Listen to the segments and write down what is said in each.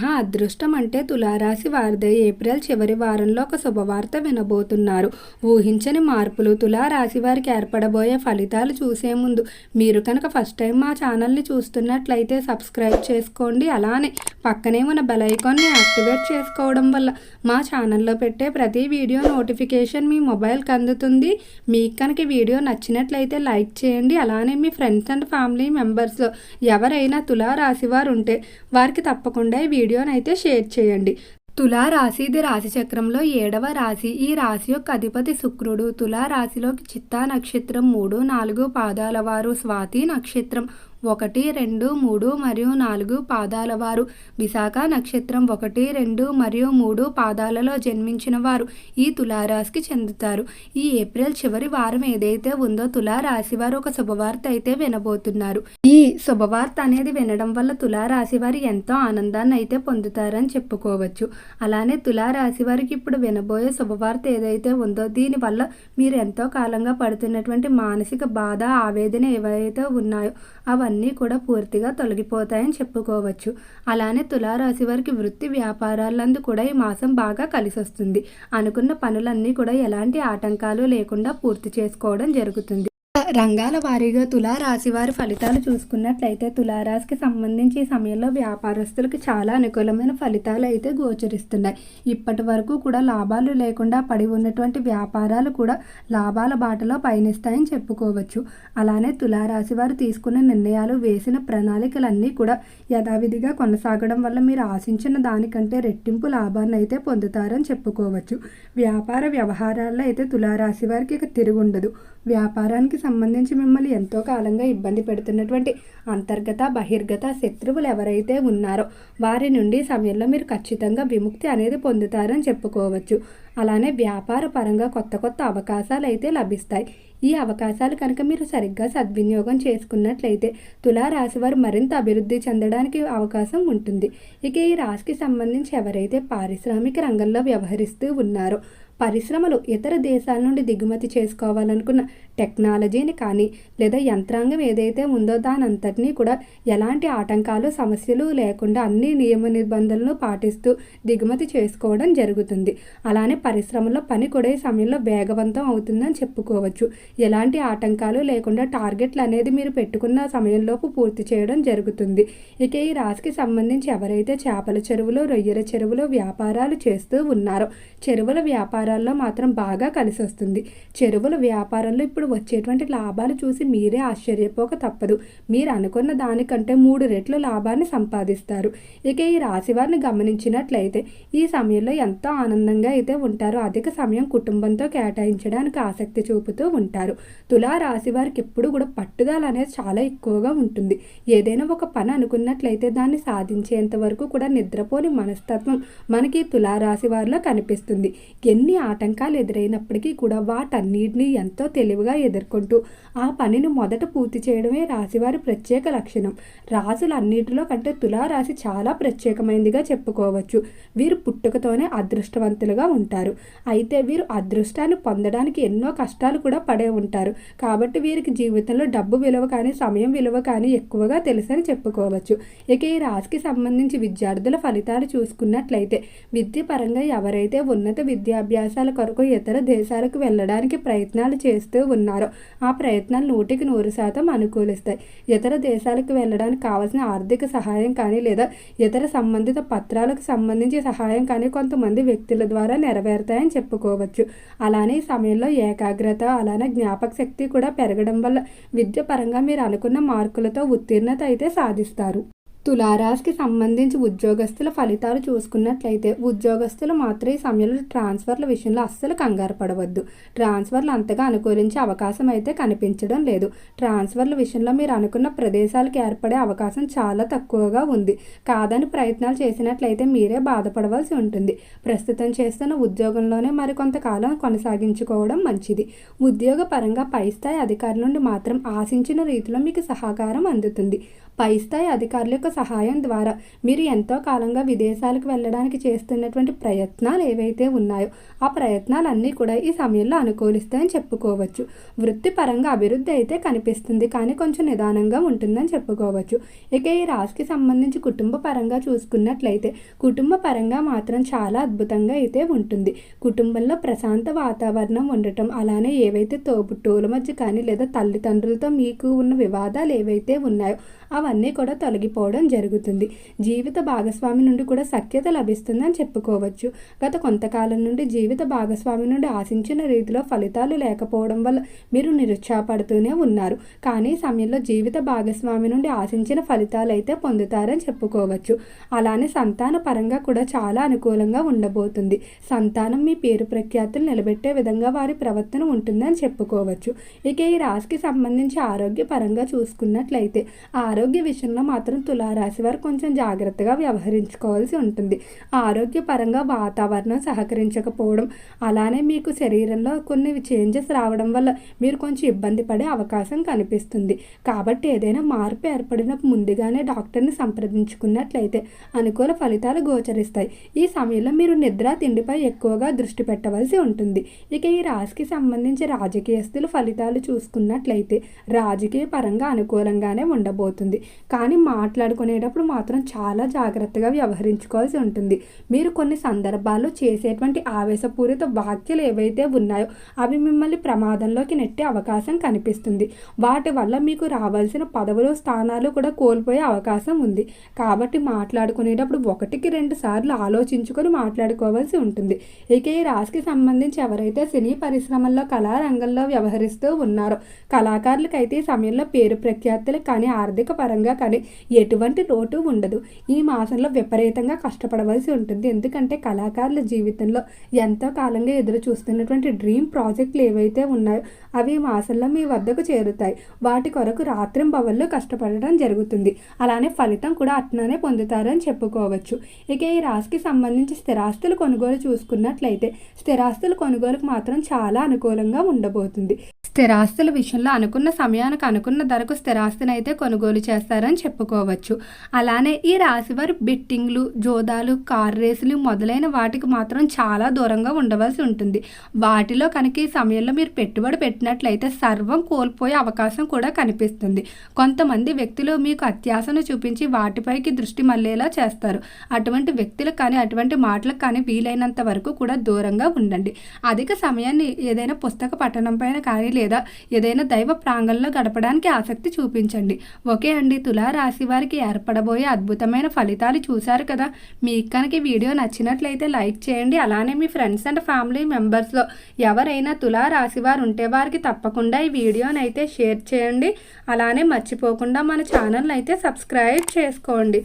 మహా అదృష్టం అంటే తులారాశి వారిదే. ఏప్రిల్ చివరి వారంలో ఒక శుభవార్త వినబోతున్నారు. ఊహించని మార్పులు తులారాశి వారికి ఏర్పడబోయే ఫలితాలు చూసే ముందు మీరు కనుక ఫస్ట్ టైం మా ఛానల్ని చూస్తున్నట్లయితే సబ్స్క్రైబ్ చేసుకోండి. అలానే పక్కనే ఉన్న బెల్ ఐకాన్ని యాక్టివేట్ చేసుకోవడం వల్ల మా ఛానల్లో పెట్టే ప్రతి వీడియో నోటిఫికేషన్ మీ మొబైల్కి అందుతుంది. మీకు కనుక వీడియో నచ్చినట్లయితే లైక్ చేయండి. అలానే మీ ఫ్రెండ్స్ అండ్ ఫ్యామిలీ మెంబర్స్లో ఎవరైనా తులారాశి వారు ఉంటే వారికి తప్పకుండా ఈ వీడియో అయితే షేర్ చేయండి. తులా రాశి ఇది రాశి చక్రంలో ఏడవ రాశి. ఈ రాశి యొక్క అధిపతి శుక్రుడు. తులా రాశిలోకి చిత్తా నక్షత్రం మూడు నాలుగు పాదాల వారు స్వాతి నక్షత్రం. ఒకటి రెండు మూడు మరియు నాలుగు పాదాల వారు. విశాఖ నక్షత్రం ఒకటి రెండు మరియు మూడు పాదాలలో జన్మించిన వారు. ఈ తులారాశికి చెందుతారు. ఈ ఏప్రిల్ చివరి వారం ఏదైతే ఉందో తులారాశి వారు ఒక శుభవార్త అయితే వినబోతున్నారు. ఈ శుభవార్త అనేది వినడం వల్ల తులారాశి వారు ఎంతో ఆనందాన్ని అయితే పొందుతారని చెప్పుకోవచ్చు. అలానే తులారాశి వారికి ఇప్పుడు వినబోయే శుభవార్త ఏదైతే ఉందో దీనివల్ల మీరు ఎంతో కాలంగా పడుతున్నటువంటి మానసిక బాధ ఆవేదన ఏవైతే ఉన్నాయో అవన్నీ కూడా పూర్తిగా తొలగిపోతాయని చెప్పుకోవచ్చు. అలానే తులారాశి వారికి వృత్తి వ్యాపారాలందు కూడా ఈ మాసం బాగా కలిసి వస్తుంది అనుకున్న పనులన్నీ కూడా ఎలాంటి ఆటంకాలు లేకుండా పూర్తి చేసుకోవడం జరుగుతుంది. రంగాల వారీగా తులారాశి వారి ఫలితాలు చూసుకున్నట్లయితే తులారాశికి సంబంధించి ఈ సమయంలో వ్యాపారస్తులకు చాలా అనుకూలమైన ఫలితాలు అయితే గోచరిస్తున్నాయి. ఇప్పటి వరకు కూడా లాభాలు లేకుండా పడి ఉన్నటువంటి వ్యాపారాలు కూడా లాభాల బాటలో పయనిస్తాయని చెప్పుకోవచ్చు. అలానే తులారాశి వారు తీసుకున్న నిర్ణయాలు వేసిన ప్రణాళికలన్నీ కూడా యథావిధిగా కొనసాగడం వల్ల మీరు ఆశించిన దానికంటే రెట్టింపు లాభాన్ని అయితే పొందుతారని చెప్పుకోవచ్చు. వ్యాపార వ్యవహారాల్లో అయితే తులారాశి వారికి ఇక తిరుగుండదు. వ్యాపారానికి సంబంధించి మిమ్మల్ని ఎంతో కాలంగా ఇబ్బంది పెడుతున్నటువంటి అంతర్గత బహిర్గత శత్రువులు ఎవరైతే ఉన్నారో వారి నుండి సమయంలో మీరు ఖచ్చితంగా విముక్తి అనేది పొందుతారని చెప్పుకోవచ్చు. అలానే వ్యాపార పరంగా కొత్త కొత్త అవకాశాలు అయితే లభిస్తాయి. ఈ అవకాశాలు కనుక మీరు సరిగ్గా సద్వినియోగం చేసుకున్నట్లయితే తులారాశి వారు మరింత అభివృద్ధి చెందడానికి అవకాశం ఉంటుంది. ఇక ఈ రాశికి సంబంధించి ఎవరైతే పారిశ్రామిక రంగంలో వ్యవహరిస్తూ ఉన్నారో పరిశ్రమలు ఇతర దేశాల నుండి దిగుమతి చేసుకోవాలనుకున్న టెక్నాలజీని కానీ లేదా యంత్రాంగం ఏదైతే ఉందో దానంతటినీ కూడా ఎలాంటి ఆటంకాలు సమస్యలు లేకుండా అన్ని నియమ నిబంధనలు పాటిస్తూ దిగుమతి చేసుకోవడం జరుగుతుంది. అలానే పరిశ్రమలో పని కూడా ఈ సమయంలో వేగవంతం అవుతుందని చెప్పుకోవచ్చు. ఎలాంటి ఆటంకాలు లేకుండా టార్గెట్లు అనేది మీరు పెట్టుకున్న సమయంలోపు పూర్తి చేయడం జరుగుతుంది. ఇక ఈ రాశికి సంబంధించి ఎవరైతే చేపల చెరువులో రొయ్యల చెరువులో వ్యాపారాలు చేస్తూ ఉన్నారో చెరువుల వ్యాపారాల్లో మాత్రం బాగా కలిసి వస్తుంది. చెరువుల వ్యాపారంలో ఇప్పుడు వచ్చేటువంటి లాభాలు చూసి మీరే ఆశ్చర్యపోక తప్పదు. మీరు అనుకున్న దానికంటే మూడు రెట్లు లాభాన్ని సంపాదిస్తారు. ఇక ఈ రాశి వారిని గమనించినట్లయితే ఈ సమయంలో ఎంతో ఆనందంగా అయితే ఉంటారు. అధిక సమయం కుటుంబంతో కేటాయించడానికి ఆసక్తి చూపుతూ ఉంటారు. ఉంటారు తులారాశి వారికి ఎప్పుడు కూడా పట్టుదల అనేది చాలా ఎక్కువగా ఉంటుంది. ఏదైనా ఒక పని అనుకున్నట్లయితే దాన్ని సాధించేంత వరకు కూడా నిద్రపోని మనస్తత్వం మనకి తులారాశి వారిలో కనిపిస్తుంది. ఎన్ని ఆటంకాలు ఎదురైనప్పటికీ కూడా వాటన్నిటిని ఎంతో తెలివిగా ఎదుర్కొంటూ ఆ పనిని మొదట పూర్తి చేయడమే రాశివారి ప్రత్యేక లక్షణం. రాశులన్నిటిలో కంటే తులారాశి చాలా ప్రత్యేకమైనదిగా చెప్పుకోవచ్చు. వీరు పుట్టుకతోనే అదృష్టవంతులుగా ఉంటారు. అయితే వీరు అదృష్టాన్ని పొందడానికి ఎన్నో కష్టాలు కూడా పడే ఉంటారు. కాబట్టి వీరికి జీవితంలో డబ్బు విలువ కానీ సమయం విలువ కానీ ఎక్కువగా తెలుసని చెప్పుకోవచ్చు. ఇక ఈ రాశికి సంబంధించి విద్యార్థుల ఫలితాలు చూసుకున్నట్లయితే విద్య పరంగా ఎవరైతే ఉన్నత విద్యాభ్యాసాల కొరకు ఇతర దేశాలకు వెళ్ళడానికి ప్రయత్నాలు చేస్తూ ఉన్నారో ఆ ప్రయత్నాలు నూటికి నూరు శాతం అనుకూలిస్తాయి. ఇతర దేశాలకు వెళ్ళడానికి కావాల్సిన ఆర్థిక సహాయం కానీ లేదా ఇతర సంబంధిత పత్రాలకు సంబంధించి సహాయం కానీ కొంతమంది వ్యక్తుల ద్వారా నెరవేరుతాయని చెప్పుకోవచ్చు. అలానే ఈ సమయంలో ఏకాగ్రత అలానే జ్ఞాపక శక్తి కూడా పెరగడం వల్ల విద్య పరంగా మీరు అనుకున్న మార్కులతో ఉత్తీర్ణత అయితే సాధిస్తారు. తులారాశికి సంబంధించి ఉద్యోగస్తుల ఫలితాలు చూసుకున్నట్లయితే ఉద్యోగస్తులు మాత్రం ఈ సమయంలో ట్రాన్స్ఫర్ల విషయంలో అస్సలు కంగారు పడవద్దు. ట్రాన్స్ఫర్లు అంతగా అనుకూలించే అవకాశం అయితే కనిపించడం లేదు. ట్రాన్స్ఫర్ల విషయంలో మీరు అనుకున్న ప్రదేశాలకు ఏర్పడే అవకాశం చాలా తక్కువగా ఉంది. కాదని ప్రయత్నాలు చేసినట్లయితే మీరే బాధపడవలసి ఉంటుంది. ప్రస్తుతం చేస్తున్న ఉద్యోగంలోనే మరికొంతకాలం కొనసాగించుకోవడం మంచిది. ఉద్యోగ పరంగా పై స్థాయి అధికారుల నుండి మాత్రం ఆశించిన రీతిలో మీకు సహకారం అందుతుంది. పై స్థాయి అధికారుల యొక్క సహాయం ద్వారా మీరు ఎంతో కాలంగా విదేశాలకు వెళ్ళడానికి చేస్తున్నటువంటి ప్రయత్నాలు ఏవైతే ఉన్నాయో ఆ ప్రయత్నాలన్నీ కూడా ఈ సమయంలో అనుకూలిస్తాయని చెప్పుకోవచ్చు. వృత్తిపరంగా అభివృద్ధి అయితే కనిపిస్తుంది కానీ కొంచెం నిదానంగా ఉంటుందని చెప్పుకోవచ్చు. ఇక ఈ రాశికి సంబంధించి కుటుంబ పరంగా చూసుకున్నట్లయితే కుటుంబ పరంగా మాత్రం చాలా అద్భుతంగా అయితే ఉంటుంది. కుటుంబంలో ప్రశాంత వాతావరణం ఉండటం అలానే ఏవైతే తోబుట్టువుల మధ్య కానీ లేదా తల్లిదండ్రులతో మీకు ఉన్న వివాదాలు ఏవైతే ఉన్నాయో అవన్నీ కూడా తొలగిపోవడం జరుగుతుంది. జీవిత భాగస్వామి నుండి కూడా సఖ్యత లభిస్తుందని చెప్పుకోవచ్చు. గత కొంతకాలం నుండి జీవిత భాగస్వామి నుండి ఆశించిన రీతిలో ఫలితాలు లేకపోవడం వల్ల మీరు నిరుత్సాహపడుతూనే ఉన్నారు. కానీ సమయంలో జీవిత భాగస్వామి నుండి ఆశించిన ఫలితాలు అయితే పొందుతారని చెప్పుకోవచ్చు. అలానే సంతాన పరంగా కూడా చాలా అనుకూలంగా ఉండబోతుంది. సంతానం మీ పేరు ప్రఖ్యాతులు నిలబెట్టే విధంగా వారి ప్రవర్తన ఉంటుందని చెప్పుకోవచ్చు. ఇక ఈ రాశికి సంబంధించి ఆరోగ్య పరంగా చూసుకున్నట్లయితే ఆరోగ్య విషయంలో మాత్రం రాశి వారు కొంచెం జాగ్రత్తగా వ్యవహరించుకోవాల్సి ఉంటుంది. ఆరోగ్యపరంగా వాతావరణం సహకరించకపోవడం అలానే మీకు శరీరంలో కొన్ని చేంజెస్ రావడం వల్ల మీరు కొంచెం ఇబ్బంది పడే అవకాశం కనిపిస్తుంది. కాబట్టి ఏదైనా మార్పు ఏర్పడినప్పుడు ముందుగానే డాక్టర్ని సంప్రదించుకున్నట్లయితే అనుకూల ఫలితాలు గోచరిస్తాయి. ఈ సమయంలో మీరు నిద్ర తిండిపై ఎక్కువగా దృష్టి పెట్టవలసి ఉంటుంది. ఇక ఈ రాశికి సంబంధించి రాజకీయస్తులు ఫలితాలు చూసుకున్నట్లయితే రాజకీయ పరంగా అనుకూలంగానే ఉండబోతుంది. కానీ మాట్లాడుకు కొనేటప్పుడు మాత్రం చాలా జాగ్రత్తగా వ్యవహరించుకోవాల్సి ఉంటుంది. మీరు కొన్ని సందర్భాల్లో చేసేటువంటి ఆవేశపూరిత వాక్యలు ఏవైతే ఉన్నాయో అవి మిమ్మల్ని ప్రమాదంలోకి నెట్టే అవకాశం కనిపిస్తుంది. వాటి వల్ల మీకు రావాల్సిన పదవులు స్థానాలు కూడా కోల్పోయే అవకాశం ఉంది. కాబట్టి మాట్లాడుకునేటప్పుడు ఒకటికి రెండు సార్లు ఆలోచించుకొని మాట్లాడుకోవాల్సి ఉంటుంది. ఇక ఈ రాశికి సంబంధించి ఎవరైతే సినీ పరిశ్రమల్లో కళారంగంలో వ్యవహరిస్తూ ఉన్నారో కళాకారులకైతే ఈ సమయంలో పేరు ప్రఖ్యాతులు కానీ ఆర్థిక పరంగా కానీ ఎటువంటి లోటు ఉండదు. ఈ మాసంలో విపరీతంగా కష్టపడవలసి ఉంటుంది. ఎందుకంటే కళాకారుల జీవితంలో ఎంతో కాలంగా ఎదురు చూస్తున్నటువంటి డ్రీమ్ ప్రాజెక్టులు ఏవైతే ఉన్నాయో అవి ఈ మాసంలో మీ వద్దకు చేరుతాయి. వాటి కొరకు రాత్రింబవళ్ళు కష్టపడడం జరుగుతుంది. అలానే ఫలితం కూడా అట్నానే పొందుతారని చెప్పుకోవచ్చు. ఇక ఈ రాశికి సంబంధించి స్థిరాస్తులు కొనుగోలు చూసుకున్నట్లయితే స్థిరాస్తుల కొనుగోలుకు మాత్రం చాలా అనుకూలంగా ఉండబోతుంది. స్థిరాస్తుల విషయంలో అనుకున్న సమయానికి అనుకున్న ధరకు స్థిరాస్తిని అయితే కొనుగోలు చేస్తారని చెప్పుకోవచ్చు. అలానే ఈ రాశివారు బిట్టింగ్లు జోదాలు కార్ రేసులు మొదలైన వాటికి మాత్రం చాలా దూరంగా ఉండవలసి ఉంటుంది. వాటిలో కనుక ఈ సమయంలో మీరు పెట్టుబడి పెట్టినట్లయితే సర్వం కోల్పోయే అవకాశం కూడా కనిపిస్తుంది. కొంతమంది వ్యక్తులు మీకు అత్యాసను చూపించి వాటిపైకి దృష్టి మళ్ళేలా చేస్తారు. అటువంటి వ్యక్తులకు కానీ అటువంటి మాటలకు కానీ వీలైనంత వరకు కూడా దూరంగా ఉండండి. అధిక సమయాన్ని ఏదైనా పుస్తక పఠనం పైన కానీ లేదు ఏదైనా దైవ ప్రాంగంలో గడపడానికి ఆసక్తి చూపించండి. ఓకే అండి తులా రాశి వారికి ఏర్పడబోయే అద్భుతమైన ఫలితాలు చూశారు కదా. మీకు కనుక వీడియో నచ్చినట్లయితే లైక్ చేయండి. అలానే మీ ఫ్రెండ్స్ అండ్ ఫ్యామిలీ మెంబర్స్లో ఎవరైనా తులారాశి వారు ఉంటే వారికి తప్పకుండా ఈ వీడియోని అయితే షేర్ చేయండి. అలానే మర్చిపోకుండా మన ఛానల్ అయితే సబ్స్క్రైబ్ చేసుకోండి.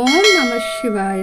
ఓం నమ శివాయ.